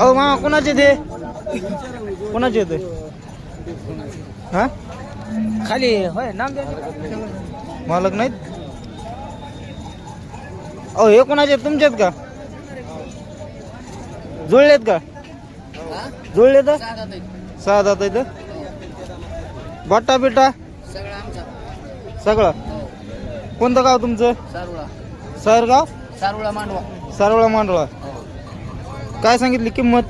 अहो मामा कोणाचे ते? कोणाचे ते हा? खाली होय नाम मालक नाहीत? अहो हे कोणाचे आहेत? तुमचे आहेत का? जुळलेत का? जुळले तर सहा जात इथं बाटा बिटा सगळं. कोणतं गाव तुमचं? सारुळा. सरगाव? सारुळा मांडवा. सारोळा मांडोळा काय सांगितली किंमत?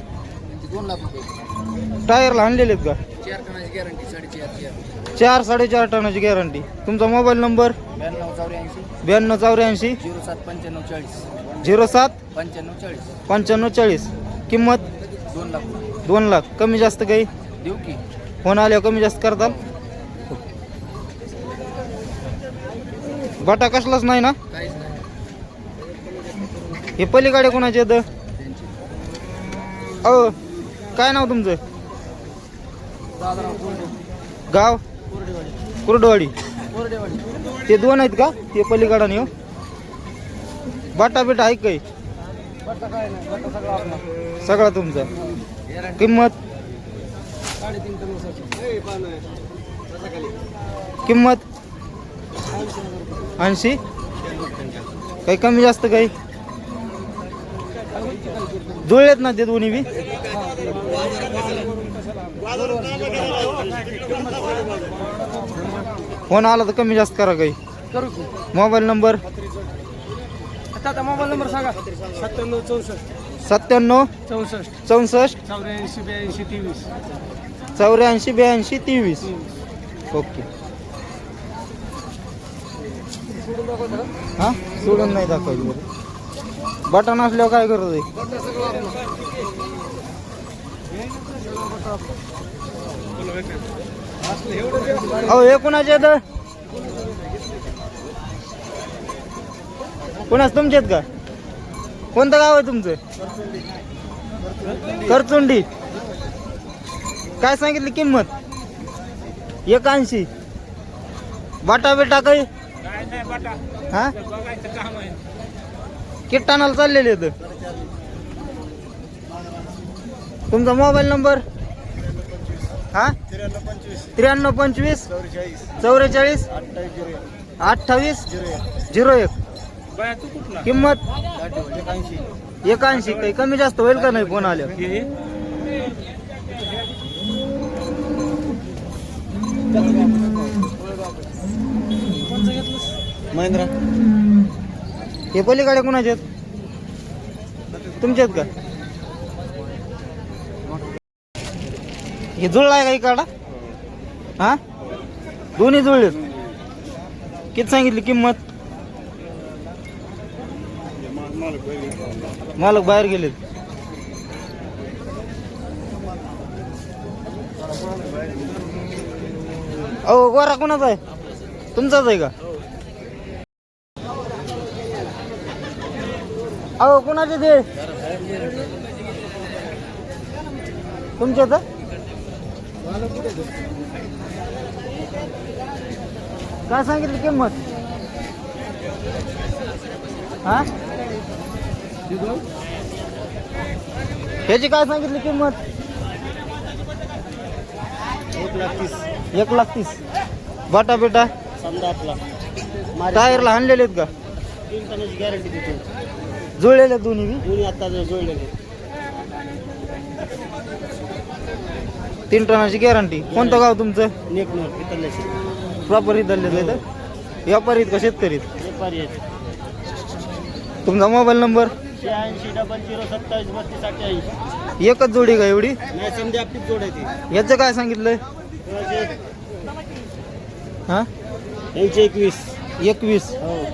दोन लाख रुपये टायरला आणलेले आहेत का? चार टनाची गॅरंटी साडेचार चार चार साडेचार टनाची गॅरंटी. तुमचा मोबाईल नंबर? ब्याण्णव चौऱ्याऐंशी. ब्याण्णव चौऱ्याऐंशी झिरो सात पंच्याण्णव चाळीस. झिरो सात पंच्याण्णव चाळीस पंच्याण्णव चाळीस किंमत? दोन लाख. रुपये दोन लाख कमी जास्त काही? देऊ की फोन आल्यावर कमी जास्त करताल. बटा कसलाच नाही ना? काहीच नाही हे पलीकडे कोणाचे येतं अ अहो काय नाव तुमचं? गाव? कुरडवाडी. ते दोन आहेत का? ते पलीकडा हो बाटा बिटा आहे काही? सगळा तुमचा. किंमत? किंमत? ऐंशी? काही कमी जास्त काही? जुळलेत ना ते दोन्ही बी? फोन आला तर कमी जास्त करा काही. Mobile number? मोबाईल नंबर सांगा. सत्त्याण्णव चौसष्ट. सत्त्याण्णव चौसष्ट. चौसष्ट चौऱ्याऐंशी ब्याऐंशी तेवीस. चौऱ्याऐंशी ब्याऐंशी तेवीस. ओके. हा? सोडून नाही दाखवायची बरं बटन असल्यावर काय करत आहे अहो हे कुणाचे आहेत? कुणाच तुमचे आहेत का? कोणतं गाव आहे तुमचं? करचुंडी. काय सांगितली किंमत? एकाऐंशी बाटा बिटा काही? हा? किट्टानाला चाललेले आहेत. तुमचा मोबाईल नंबर? हा? त्र्याण्णव पंचवीस चौवेचाळीस अठ्ठावीस झिरो एक. किंमत? एकाऐंशी. काही कमी जास्त होईल का नाही? फोन आल्या महिंद्रा? हे पलीकडे कोणाचे आहेत? तुमचे आहेत का? हे जुळलाय का इकडा हा? दोन्ही जुळले किती सांगितली किंमत? मालक बाहेर गेलेत अहो गोरा कोणाचा आहे? तुमचाच आहे का? अहो कोणाचे ते? तुमचे तर? काय सांगितली किंमत? हा? ह्याची काय सांगितली किंमत? एक लाख तीस. एक लाख तीस बाटा बेटा? समजा आपला. टायरला आणलेले आहेत का? तीन टनाची गॅरंटी देतो. जुळलेले दोन्ही बी? दोन्ही आता जोडलेले तीन टनाची गॅरंटी कोणतं गाव तुमचं? नेकनूर प्रॉपर इथले तर? व्यापारी आहेत का शेतकरी आहेत? व्यापारी आहेत. तुमचा मोबाईल नंबर? शहाऐंशी डबल झिरो सत्तावीस बत्तीस अठ्ठ्याऐंशी. एकच जोडी का एवढी? नाही समजा आपलीच जोड आहे याचं काय सांगितलंय? हा? यांचे एकवीस. एकवीस. हो.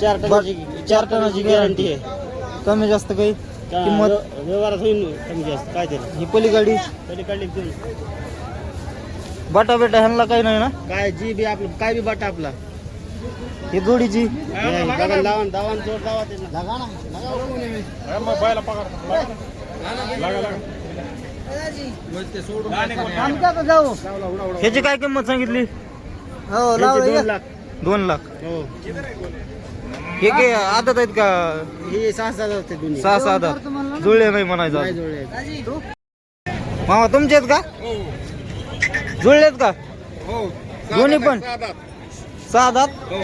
चार टनाची चार टनाची गॅरंटी आहे. कमी जास्त काही? किंमत? व्य- व्यवहारात होईल कमी जास्त काय तरी ही पलीकडे कधी काढली तुम्ही? बाटा बेटा ह्यांना काही नाही ना? काय जी बी आपलं काय बी बाटा आपला? ही जोडीची. दावान जोड दावा लगा जाऊ. ह्याची काय किंमत सांगितली? हो. लाख. दोन लाख. हो. हे काय आदत आहेत का? हे सहा दोन्ही. सहा सहा आदत. जुळले नाही म्हणायचं नाही. जुळले मामा तुमचे आहेत का? जुळलेत का? हो. दोन्ही पण? सहा दात हो.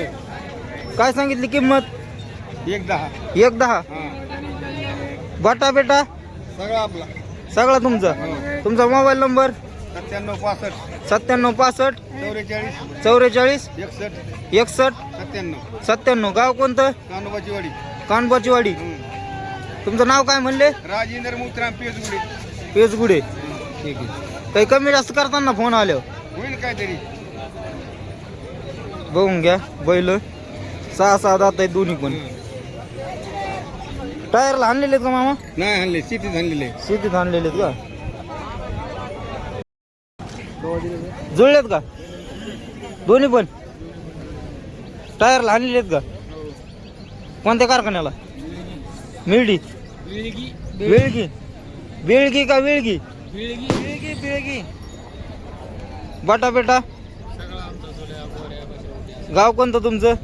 काय सांगितली किंमत? एक दहा. एक दहा? बाटा बेटा? सगळा आपला. सगळा तुमचा? तुमचा मोबाईल नंबर? सत्त्याण्णव पासष्ट. सत्त्याण्णव पासष्ट. चौवेचाळीस चौवेचाळीस एकसष्ट. एकसष्ट. सत्त्याण्णव. सत्त्याण्णव. गाव कोणतं? कानोबाची वाडी. कानबाची वाडी. तुमचं नाव काय म्हणले? राजेंद्र मुत्राम पेजगुडे. पेजगुडे. ठीक आहे. काही कमी जास्त करताना फोन आल्यावर. होईल काहीतरी. बघून घ्या बैल. सहा सहा दात आहेत दोन्ही पण. टायरला आणलेले आहेत का मामा? नाही आणले. सिटीत आणलेले. शेतीत आणलेले आहेत का? जुळलेत का? दोन्ही पण? टायरला आणलेले आहेत का? कोणत्या कारखान्याला? मिरडी वेळगी वेळगी का वेळगी? बाटा बेटा? गाव कोणतं तुमचं?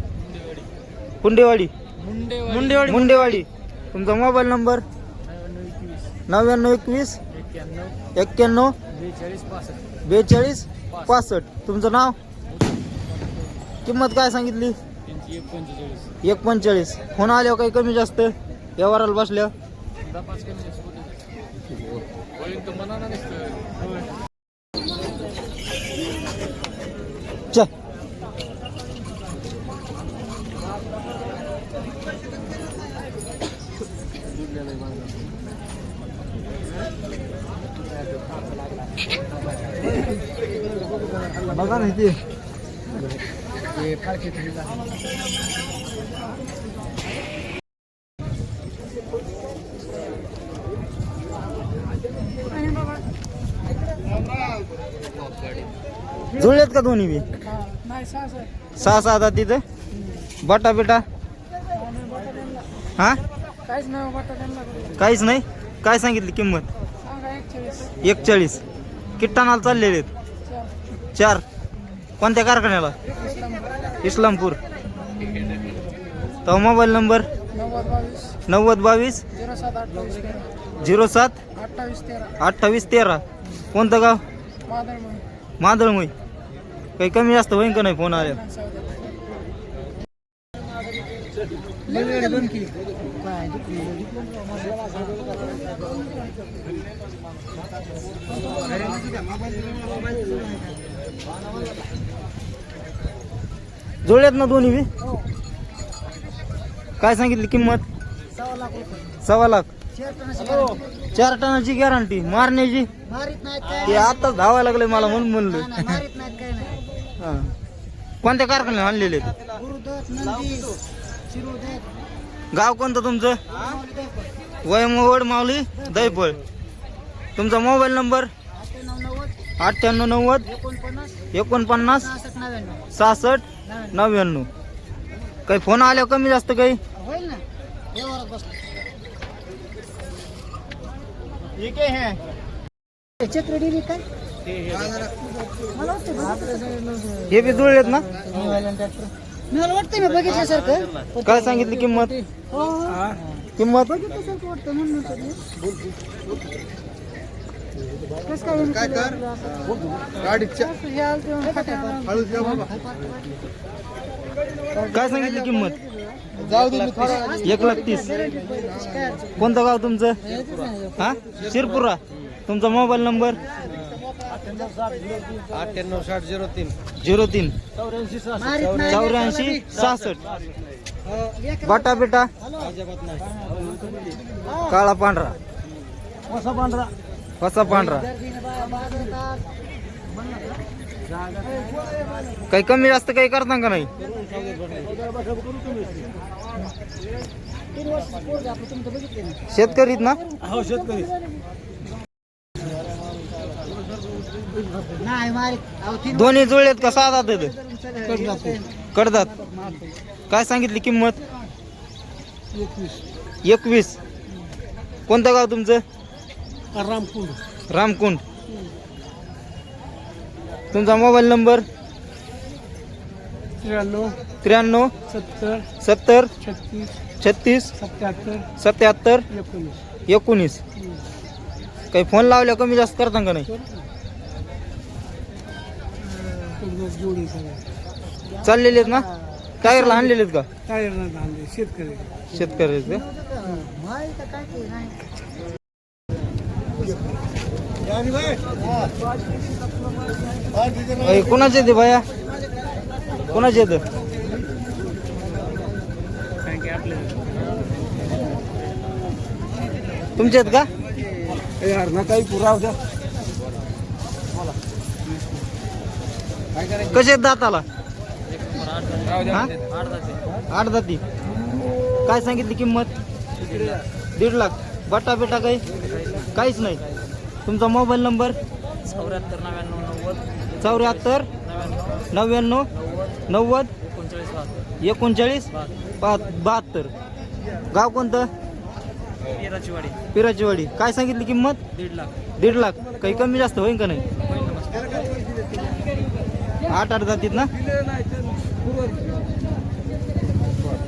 कुंडेवाडी मुंडेवाडी. मुंडेवाडी. तुमचा मोबाईल नंबर? नव्याण्णव एकवीस. एक्क्याण्णव? बेचाळीस पासष्ट. तुमचं नाव? किंमत काय सांगितली? एक पंचेचाळीस. फोन आल्यावर काही कमी जास्त? व्यवहाराला बसल्या चल बघा ना ते जुळलेत का दोन्ही बी? सहा सहा. दात तिथे? बटा बेटा? हा? काहीच नाही काय सांगितली किंमत? एकचाळीस. किट्टाणाला चाललेले आहेत. चार. कोणत्या कारखान्याला? इस्लामपूर. तो मोबाईल नंबर? नव्वद बावीस. झिरो सात अठ्ठावीस तेरा. अठ्ठावीस कोणतं गाव? मादळमुई. काही कमी जास्त होईन का नाही फोन आले? जुळल्यात ना दोन्ही बी? काय सांगितली किंमत? सव्वा लाख सव्वा लाख चार टनाची गॅरंटी मारण्याची? मारित नाहीत काय? ते आताच धावायला लागले मला म्हणून म्हणलं. नाही मारित नाहीत काय नाही. हा. कोणत्या कारखान्यात आणलेले आहेत? गुरुदत्त नंदी शिरोदत्त. गाव कोणतं तुमचं? वयमवड माऊली दैपळ तुमचा मोबाईल नंबर? अठ्ठ्याण्णव नव्वद अठ्ठ्याण्णव नव्वद एकोणपन्नास एकोणपन्नास सहासष्ट नव्याण्णव. सहासष्ट नव्याण्णव. नव्याण्णव. काही फोन आल्यावर कमी जास्त काही? होईल ना. व्यवहारात बसला. चक्र रेडी काय मला वाटतं हे? बी जुळलेत ना मला वाटतं मी बघितल्यासारखं काय सांगितली किंमत? हो। किंमत? बघितल्यासारखं वाटतं म्हणून काय काय कर काय सांगितली किंमत? जाऊ दे मी थोडा एक लाख तीस. कोणतं गाव तुमचं? हा? शिरपुरा तुमचा मोबाईल नंबर? अठ्ठ्याण्णव साठ झिरो तीन. झिरो तीन. चौऱ्याऐंशी सहासष्ट. बाटा बेटा. काळा पांढरा. कसा पांढरा. कसा पांढरा? काही कमी जास्त काही करता का नाही? तीन वर्षाचं पोरगं आपलं तुमचं बघितलं ना. शेतकरीत ना हो शेतकरी दोन्ही जुळलेत का? साधा ते. वर्षाचं सगळं कडदात काय सांगितली किंमत? एकवीस. कोणतं गाव तुमचं? रामकुंड. रामकुंड. तुमचा मोबाईल नंबर? त्र्याण्णव त्र्याण्णव सत्तर सत्तर छत्तीस छत्तीस सत्याहत्तर सत्याहत्तर एकोणीस. एकोणीस. काही फोन लावल्या कमी जास्त करता का नाही? जोडी चाललेले आहेत ना? टायरला आणलेले आहेत का? टायर शेतकरी. शेतकरी आहेत का माहिती काय ते नाही अय, कोणाचे ते बाया कोणाचे येत? तुमचे आहेत का? यार ना काही पुराव द्या. कसे आहेत दाताला? आठ दाती काय सांगितली किंमत? दीड लाख. बटा बेटा काही? काहीच नाही. तुमचा मोबाईल नंबर? चौऱ्याहत्तर नव्याण्णव नव्वद. चौऱ्याहत्तर नव्याण्णव. नव्वद. एकोणचाळीस बहात्तर. एकोणचाळीस पाच बहात्तर. गाव कोणतं? तेराची वाडी पिराची वाडी काय सांगितली किंमत? दीड लाख. दीड लाख. काही कमी जास्त होईल का नाही? आठ आठ जातीत ना?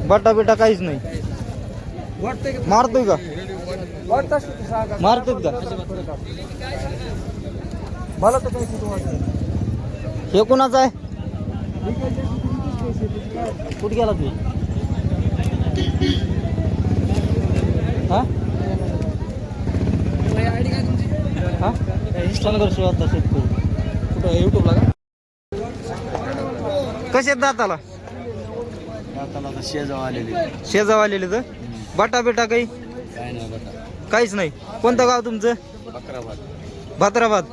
बटा बिटा काहीच नाही. मारतोय का? वाटत असतं ते सांगा मारतोय का? मला तर काही कुठं वाटत हे कोणाचं आहे? कुठे गेला तू? हा? हा? इंस्टानगर कुठं युट्यूबला का? कसे आहेत दाताला? शेजाव आलेली. शेजाव आलेले तर? बटा बेटा काही? काय नाही बटा. काहीच नाही. कोणतं गाव तुमचं? Bhadrabad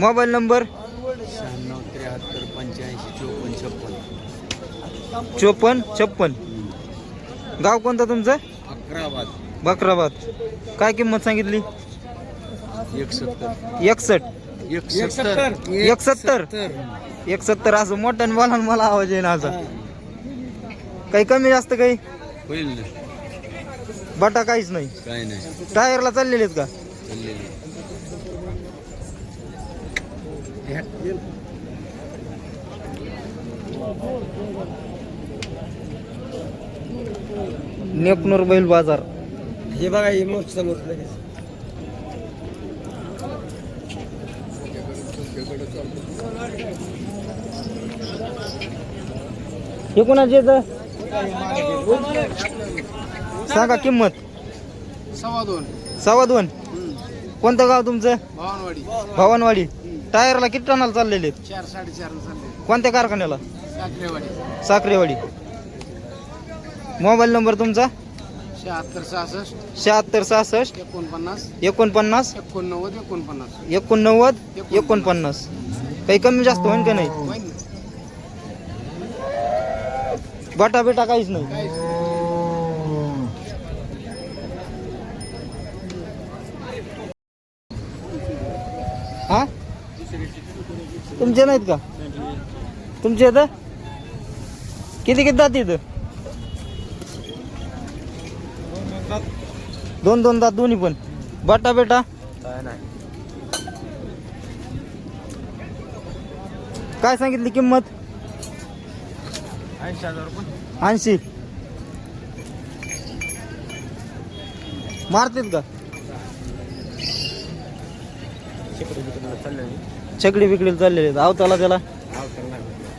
mobile number? शहाण्णव त्र्याहत्तर पंच्याऐंशी चोपन्न छप्पन. चोपन्न छप्पन. गाव कोणतं तुमचं? अकराबाद. बकराबाद. काय किंमत सांगितली? एक सत्तर एकसष्ट. एक सत्तर एक सत्तर एक सत्तर असं मोठ्याने बोला मला आवाज येईना असा. काही कमी जास्त काही? होईल बटा काहीच नाही. काय नाही. टायरला चाललेले आहेत का? चाललेली. नेपनूर बैल बाजार. हे बघा हे मग समोर लगेच. हे कोणाचे येतं? सांगा किंमत. सव्वा दोन. सव्वा दोन. कोणतं गाव तुमचं? भावनवाडी. भवानवाडी. टायरला किती टनाला चाललेले? चार साडेचार कोणत्या कारखान्याला? साखरेवाडी. साखरेवाडी. मोबाईल नंबर तुमचा? शहात्तर सहासष्ट. शहात्तर सहासष्ट. एकोणपन्नास. एकोणपन्नास. एकोणनव्वद एकोणपन्नास. एकोणनव्वद एकोणपन्नास. काही कमी जास्त होईल का नाही? बटा बिटा काहीच नाही हा तुमचे नाहीत का? तुमचे येतं किती किती दात इथं दोन दोन दात दोन्ही पण. बटा बेटा? काय काय सांगितली किंमत? ऐंशी हजार रुपये ऐंशी. मारतात का? छकडी बिकडी चाललेले आहेत. आवताला त्याला?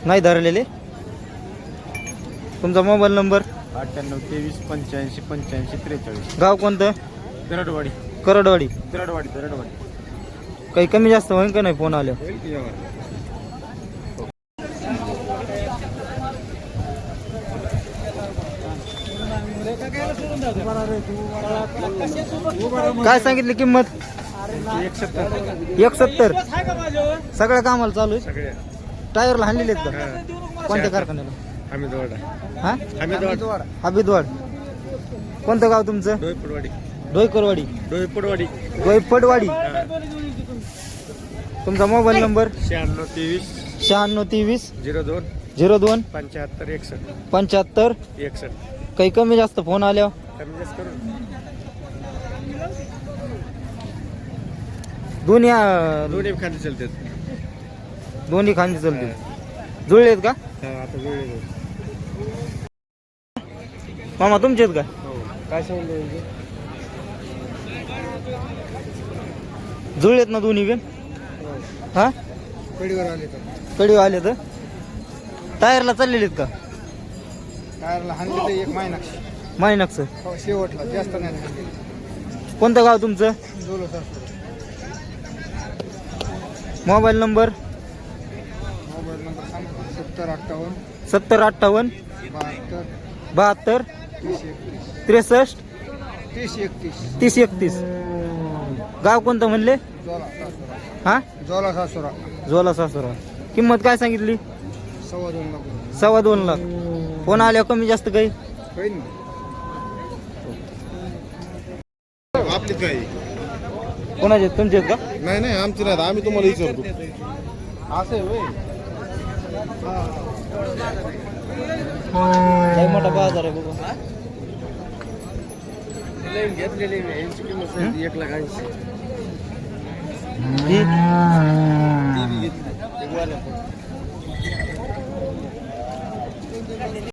नाही धरलेले? तुमचा मोबाईल नंबर? अठ्ठ्याण्णव तेवीस पंच्याऐंशी पंच्याऐंशी त्रेचाळीस. गाव कोणतं? दरडवाडी. करडवाडी. दरडवाडी दरडवाडी. काही कमी जास्त होईल का नाही फोन यावर काय सांगितली किंमत? एक सत्तर एक सत्तर सगळ्या कामाला चालू आहे सगळे. टायरला हाणलेले आहेत का? कोणत्या कारखान्याला? हमीदवाडा. हा? कोणतं गाव तुमचं? डोईपडवाडी. डोईकरवाडी डोईपडवाडी. डोईफडवाडी तुमचा मोबाईल नंबर? शहाण्णव तेवीस. शहाण्णव तेवीस. झिरो दोन. झिरो दोन. पंच्याहत्तर एकसष्ट. पंच्याहत्तर. एकसष्ट. काही कमी जास्त फोन आल्यावर? कमी जास्त करून. दोन्ही अं, दोन्ही खाली चालतात. दोन्ही खांदी जुळलेत का? आता मामा तुमचे आहेत का? काय सांगितलं जुळलेत ना दोन्ही बी? हा. कडीवर आले तर. कडी आले तर? टायरला चाललेले आहेत का? टायरला हाणले तर एक मायनाकच हो शेवटला जास्त नाही हाणले. कोणतं गाव तुमचं? सासू मोबाईल नंबर? मोबाईल नंबर सांग सत्तर अठ्ठावन्न. सत्तर अठ्ठावन्न. बहात्तर. बहात्तर. तीस एकतीस. त्रेसष्ट. तीस एकतीस. तीस एकतीस. गाव कोणतं म्हणले? जोला सासुरा. हा? जोला सासुरा. जोला सासुरा. किंमत काय सांगितली? सव्वा दोन लाख सव्वा दोन लाख. फोन आल्यावर कमी जास्त काही? होईल ना. आपली काय कोणाचे? तुमचे का? नाही नाही आमचे नाही आम्ही तुम्हाला विचारतो. असे मोठा बाजार आहे बघा घेतलेली एक लाख ऐंशी